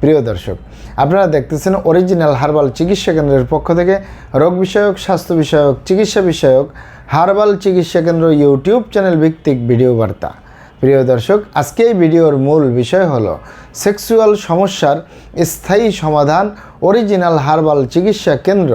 প্রিয় দর্শক, আপনারা দেখতেছেন অরিজিনাল হার্বাল চিকিৎসা কেন্দ্রের পক্ষ থেকে রোগ বিষয়ক, স্বাস্থ্য বিষয়ক, চিকিৎসা বিষয়ক হার্বাল চিকিৎসা কেন্দ্র ইউটিউব চ্যানেল ভিত্তিক ভিডিও বার্তা। প্রিয় দর্শক, আজকে এই ভিডিওর মূল বিষয় হলো সেক্সুয়াল সমস্যার স্থায়ী সমাধান অরিজিনাল হার্বাল চিকিৎসা কেন্দ্র।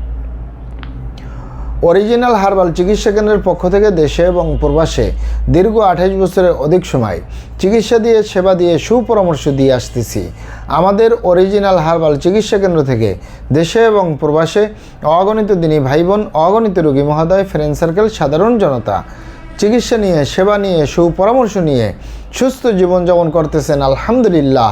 অরিজিনাল হার্বাল চিকিৎসা কেন্দ্রের পক্ষ থেকে দেশে এবং প্রবাসে দীর্ঘ আঠাইশ বছরের অধিক সময় চিকিৎসা দিয়ে, সেবা দিয়ে, সুপরামর্শ দিয়ে আসতেছি। আমাদের অরিজিনাল হার্বাল চিকিৎসা কেন্দ্র থেকে দেশে এবং প্রবাসে অগণিত দিনী ভাই বোন অগণিত রোগী মহোদয়, ফ্রেন্ড সার্কেল, সাধারণ জনতা চিকিৎসা নিয়ে, সেবা নিয়ে, সুপরামর্শ নিয়ে সুস্থ জীবনযাপন করতেছেন, আলহামদুলিল্লাহ।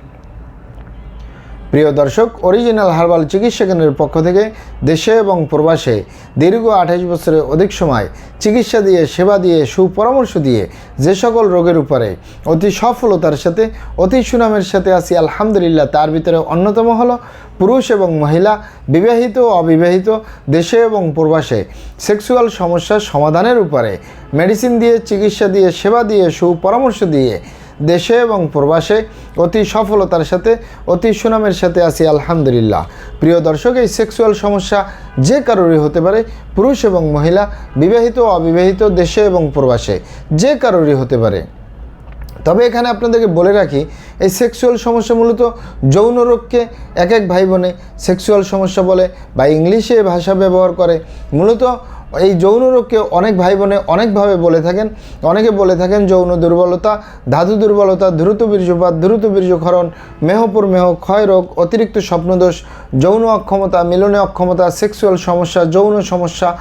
প্রিয় দর্শক অরিজিনাল হার্বাল চিকিৎসা কেন্দ্রের পক্ষ থেকে দেশে এবং প্রবাসে দীর্ঘ আঠাশ বছরের অধিক সময় চিকিৎসা দিয়ে, সেবা দিয়ে, সুপরামর্শ দিয়ে যে সকল রোগের উপরে অতি সফলতার সাথে, অতি সুনামের সাথে আসি আলহামদুলিল্লাহ, তার ভিতরে অন্যতম হলো পুরুষ এবং মহিলা, বিবাহিত ও অবিবাহিত, দেশে এবং প্রবাসে সেক্সুয়াল সমস্যার সমাধানের উপরে মেডিসিন দিয়ে, চিকিৎসা দিয়ে, সেবা দিয়ে, সুপরামর্শ দিয়ে দেশে এবং প্রবাসে অতি সফলতার সাথে, অতি সুনামের সাথে আছি, আলহামদুলিল্লাহ। প্রিয় দর্শক, এই সেক্সুয়াল সমস্যা যে কারোরই হতে পারে, পুরুষ এবং মহিলা, বিবাহিত অবিবাহিত, দেশে এবং প্রবাসে, যে কারোরই হতে পারে। তবে এখানে আপনাদেরকে বলে রাখি, এই সেক্সুয়াল সমস্যা মূলত যৌন রোগকে এক এক ভাই বোনে সেক্সুয়াল সমস্যা বলে বা ইংলিশে ভাষা ব্যবহার করে। মূলত এই যৌন রোগকে অনেক ভাই বোনে অনেকভাবে বলে থাকেন। অনেকে বলে থাকেন যৌন দুর্বলতা, ধাতু দুর্বলতা, দ্রুত বীর্যপাত, দ্রুত বীর্যক্ষরণ, মেহপুর মেহ, ক্ষয় রোগ, অতিরিক্ত স্বপ্নদোষ, যৌন অক্ষমতা, মিলনে অক্ষমতা, সেক্সুয়াল সমস্যা, যৌন সমস্যা,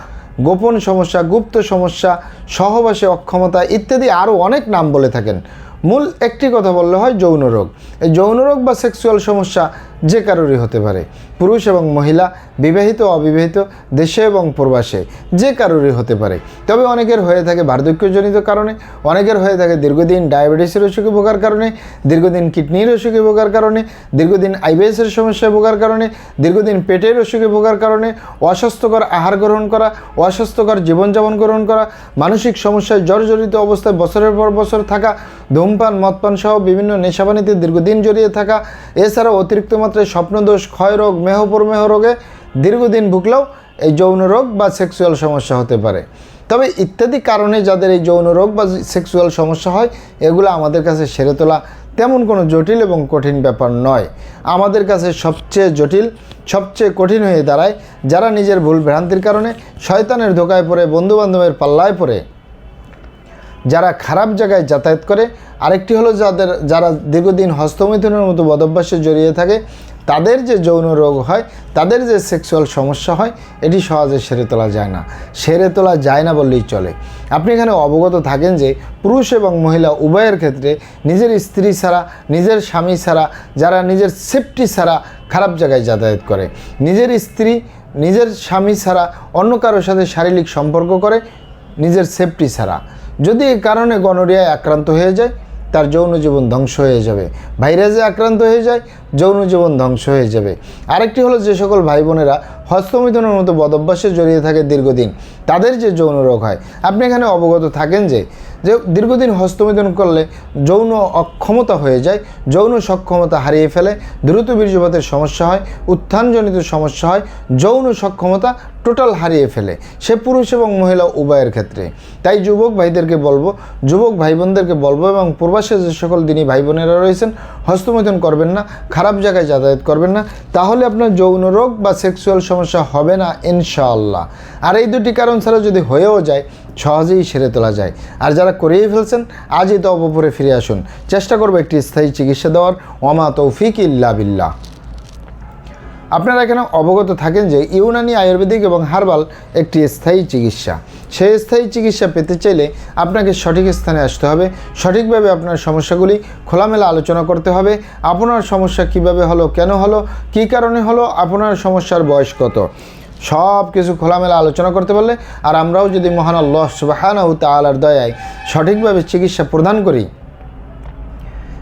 গোপন সমস্যা, গুপ্ত সমস্যা, সহবাসে অক্ষমতা ইত্যাদি আরও অনেক নাম বলে থাকেন। মূল একটি কথা বললে হয় যৌন রোগ। এই যৌন রোগ বা সেক্সুয়াল সমস্যা যে কারোরই হতে পারে। পুরুষ এবং মহিলা, বিবাহিত অবিবাহিত, দেশে এবং প্রবাসে যে কারোরই হতে পারে। তবে অনেকের হয়ে থাকে বার্ধক্যজনিত কারণে, অনেকের হয়ে থাকে দীর্ঘদিন ডায়াবেটিসের অসুখে ভোগার কারণে, দীর্ঘদিন কিডনির অসুখে ভোগার কারণে, দীর্ঘদিন আইবিএসের সমস্যায় ভোগার কারণে, দীর্ঘদিন পেটের অসুখে ভোগার কারণে, অস্বাস্থ্যকর আহার গ্রহণ করা, অস্বাস্থ্যকর জীবনযাপন গ্রহণ করা, মানসিক সমস্যায় জর্জরিত অবস্থায় বছরের পর বছর থাকা ধূমপান, মদপান সহ বিভিন্ন নেশাবানিতে দীর্ঘদিন জড়িয়ে থাকা এছাড়াও অতিরিক্ত মাত্রায় স্বপ্নদোষ, ক্ষয়রোগ, মেহপরমেহ রোগে দীর্ঘদিন ভুগলেও এই যৌন রোগ বা সেক্সুয়াল সমস্যা হতে পারে। তবে ইত্যাদি কারণে যাদের এই যৌন রোগ বা সেক্সুয়াল সমস্যা হয়, এগুলো আমাদের কাছে সেরে তোলা তেমন কোনো জটিল এবং কঠিন ব্যাপার নয়। আমাদের কাছে সবচেয়ে জটিল, সবচেয়ে কঠিন হয়ে দাঁড়ায় যারা নিজের ভুল ভ্রান্তির কারণে শয়তানের ধোকায় পড়ে, বন্ধুবান্ধবের পাল্লায় পড়ে। যারা খারাপ জায়গায় যাতায়াত করে, আরেকটি হলো যাদের, যারা দীর্ঘদিন হস্তমৈথুনের মতো বদভ্যাসে জড়িয়ে থাকে, তাদের যে যৌন রোগ হয়, তাদের যে সেক্সুয়াল সমস্যা হয়, এটি সহজে সেরে তোলা যায় না। সেরে তোলা যায় না বললেই চলে। আপনি এখানে অবগত থাকেন যে, পুরুষ এবং মহিলা উভয়ের ক্ষেত্রে নিজের স্ত্রী ছাড়া, নিজের স্বামী ছাড়া, যারা নিজের সেফটি ছাড়া খারাপ জায়গায় যাতায়াত করে, নিজের স্ত্রী, নিজের স্বামী ছাড়া অন্য কারোর সাথে শারীরিক সম্পর্ক করে, নিজের সেফটি ছাড়া। যদি এই কারণে গনোরিয়ায় আক্রান্ত হয়ে যায়, তার যৌন জীবন ধ্বংস হয়ে যাবে। ভাইরাসে আক্রান্ত হয়ে যায় যৌন জীবন ধ্বংস হয়ে যাবে। আরেকটি হলো যে সকল ভাই বোনেরা হস্তমিথনের মতো বদভ্যাসে জড়িয়ে থাকে দীর্ঘদিন। তাদের যে যৌন রোগ হয়, আপনি এখানে অবগত থাকেন যে যে দীর্ঘদিন হস্তমিথন করলে যৌন অক্ষমতা হয়ে যায়, যৌন সক্ষমতা হারিয়ে ফেলে, দ্রুত বীর্যপাতের সমস্যা হয়, উত্থানজনিত সমস্যা হয়, যৌন সক্ষমতা টোটাল হারিয়ে ফেলে। সে পুরুষ এবং মহিলা উভয়ের ক্ষেত্রে। তাই যুবক ভাইদেরকে বলব, যুবক ভাই বোনদেরকে বলব এবং প্রবাসে যে সকল দিনী ভাই বোনেরা রয়েছেন, হস্তমৈথুন করবেন না খারাপ জায়গায় যাতায়াত করবেন না। তাহলে আপনার যৌন রোগ বা সেক্সুয়াল সমস্যা হবে না, ইনশাআল্লাহ। আর এই দুটি কারণ ছাড়া যদি হয়েও যায়, সহজেই সেরে তোলা যায়। আর যারা করেই ফেলছেন, আজই তো অপরে ফিরে আসুন। চেষ্টা করব একটি স্থায়ী চিকিৎসা দেওয়ার। ওমা তৌফিক ইল্লা বিল্লাহ। আপনারা এখানে অবগত থাকেন যে ইউনানি আয়ুর্বেদিক এবং হার্বাল একটি স্থায়ী চিকিৎসা। সেই স্থায়ী চিকিৎসা পেতে চাইলে আপনাকে সঠিক স্থানে আসতে হবে। সঠিকভাবে আপনার সমস্যাগুলি খোলামেলা আলোচনা করতে হবে। আপনার সমস্যা কীভাবে হলো, কেন হলো, কী কারণে হলো, আপনার সমস্যার বয়স কত? সব কিছু খোলামেলা আলোচনা করতে পারলে আর আমরাও যদি মহান আল্লাহ সুবাহানাউ তালার দয়ায় সঠিকভাবে চিকিৎসা প্রদান করি